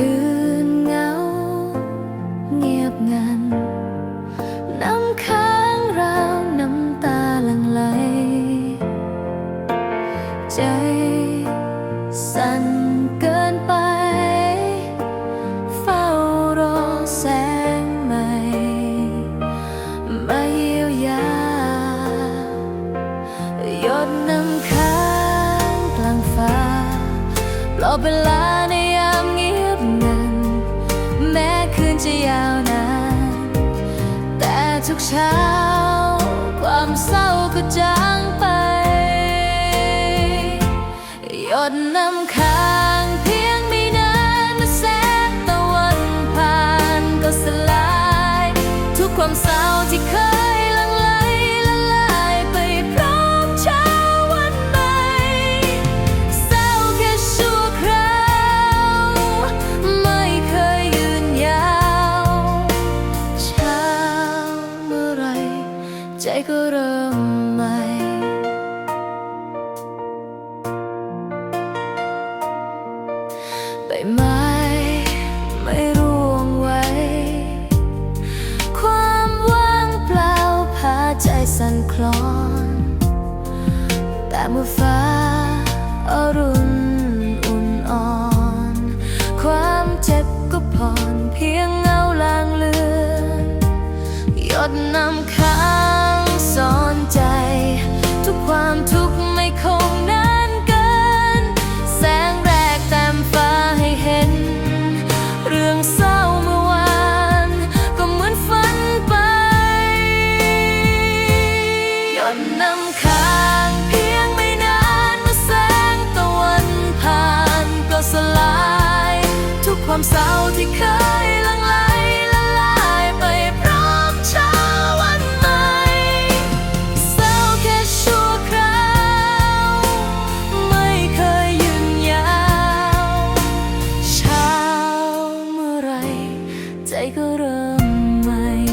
คืนเงา เงียบงัน น้ำค้างราวน้ำตาลังไลใจสั่นเกินไป เฝ้ารอแสงใหม่ม่ียวยายดน้ำค้างกลางฟ้าปอเวลาใน จะยาวนาน แต่ทุกเช้า ความเศร้าก็จางไป หยดน้ำคาง เมื่อฟ้าอรุณ ความเศร้าที่เคยลังไหลละลายไปพร้อมเช้าวันใหม่เศร้าแค่ชั่วคราว ไม่เคยยืนยาวเช้าเมื่อไรใจก็เริ่มใหม่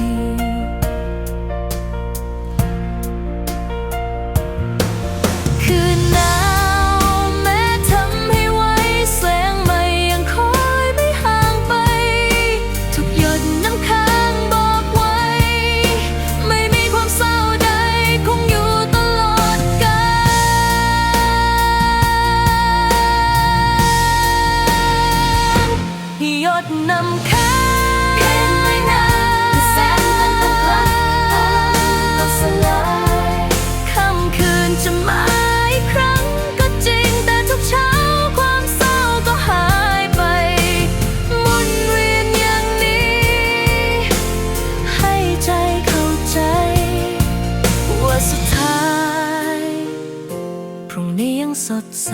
ดนำค้างเพียงไม่นานแสงมันต้องกลับต้องสลายค่ำคืนจะมาอีกครั้งก็จริงแต่ทุกเช้าความเศร้าก็หายไปหมุนเวียนอย่างนี้ ให้ใจเข้าใจ ว่าสุดท้าย พรุ่งนี้ยังสดใส